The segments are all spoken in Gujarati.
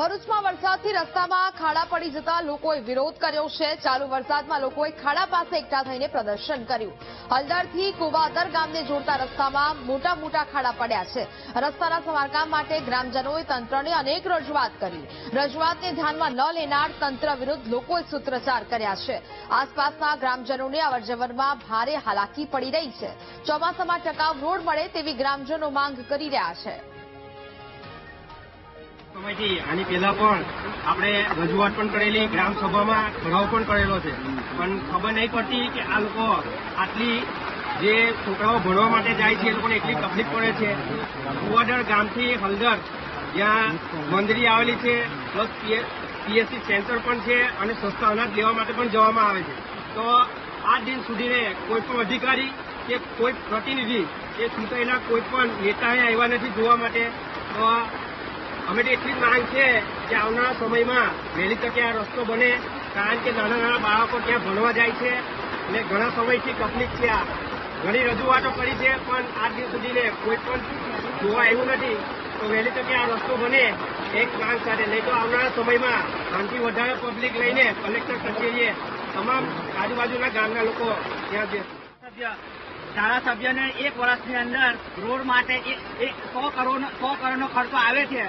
ભરૂચમાં વરસાદથી રસ્તામાં ખાડા પડી જતા લોકોએ વિરોધ કર્યો છે. ચાલુ વરસાદમાં લોકોએ ખાડા પાસે એકઠા થઈને પ્રદર્શન કર્યું. હલદરથી કુવાદર ગામને જોડતા રસ્તામાં મોટા મોટા ખાડા પડ્યા છે. રસ્તાના સમારકામ માટે ગ્રામજનોએ તંત્રને અનેક રજૂઆત કરી. રજૂઆતને ધ્યાનમાં ન લેનાર તંત્ર વિરુદ્ધ લોકોએ સૂત્રોચ્ચાર કર્યા છે. આસપાસના ગ્રામજનોને અવરજવરમાં ભારે હાલાકી પડી રહી છે. ચોમાસામાં ટકાઉ રોડ મળે તેવી ગ્રામજનો માંગ કરી રહ્યા છે. સમયથી આની પહેલા પણ આપણે રજૂઆત પણ કરેલી ગ્રામસભામાં ઠરાવ પણ કરેલો છે. પણ ખબર નહીં પડતી કે આ લોકો આટલી જે છોકરાઓ ભણવા માટે જાય છે, એ લોકોને એટલી તકલીફ પડે છે. કુવાડર ગામથી હલદર, જ્યાં મંદિરી આવેલી છે, પ્લસ પીએસસી સેન્ટર પણ છે અને સસ્તા અનાજ લેવા માટે પણ જવામાં આવે છે. તો આ દિન સુધીને કોઈ પણ અધિકારી કે કોઈ પ્રતિનિધિ કે ચૂંટાયેલા કોઈ પણ નેતાએ આવ્યા નથી જોવા માટે. તો અમે તો એટલી જ માંગ છે કે આવનારા સમયમાં વહેલી તકે આ રસ્તો બને, કારણ કે નાના નાના બાળકો ત્યાં ભણવા જાય છે અને ઘણા સમયથી તકલીફ છે આ. ઘણી રજૂઆતો કરી છે, પણ આજ દિવસ સુધીને કોઈ પણ જોવા આવ્યું નથી. તો વહેલી તકે આ રસ્તો બને, એક માંગ સાથે. નહીં તો આવનારા સમયમાં આનાથી વધારે પબ્લિક લઈને કલેક્ટર કચેરીએ તમામ આજુબાજુના ગામના લોકો ત્યાં જશે ધારાસભ્યને એક વર્ષની અંદર રોડ માટે સો કરોડ સો કરોડનો ખર્ચો આવે છે.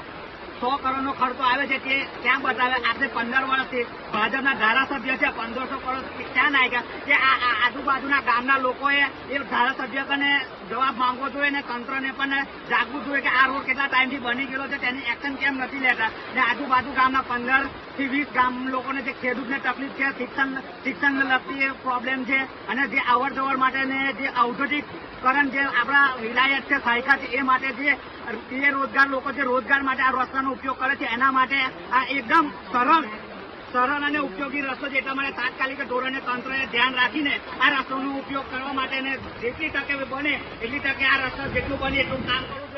સો કરોડનો ખર્ચો આવે છે તે ક્યાં બતાવે? આજે પંદર વર્ષથી. ભાજપના ધારાસભ્ય છે, પંદરસો કરોડ. ક્યાં નાખ્યા કે આજુબાજુના ગામના લોકોએ એ ધારાસભ્ય કને જવાબ માંગવો જોઈએ અને તંત્રને પણ જાગવું જોઈએ કે આ રોડ કેટલા ટાઈમથી બની ગયેલો છે, તેની એક્શન કેમ નથી લેતા? ને આજુબાજુ ગામના પંદરથી વીસ ગામ લોકોને જે ખેડૂતને તકલીફ છે, શિક્ષણ શિક્ષણને લગતી પ્રોબ્લેમ છે, અને જે અવર જવર માટેને જે ઔદ્યોગિકરણ જે આપણા વિલાયત છે, સાયકા છે, એ માટે જે એ રોજગાર લોકો જે રોજગાર માટે આ રસ્તાનો ઉપયોગ કરે છે, એના માટે આ એકદમ સરળ સરળ અને ઉપયોગી રસ્તો છે. એટલા માટે તાત્કાલિક ધોરણે તંત્રએ ધ્યાન રાખીને આ રસ્તાનો ઉપયોગ કરવા માટે જેટલી તકે બને, એટલી તકે આ રસ્તો જેટલું બને એટલું કામ કરવું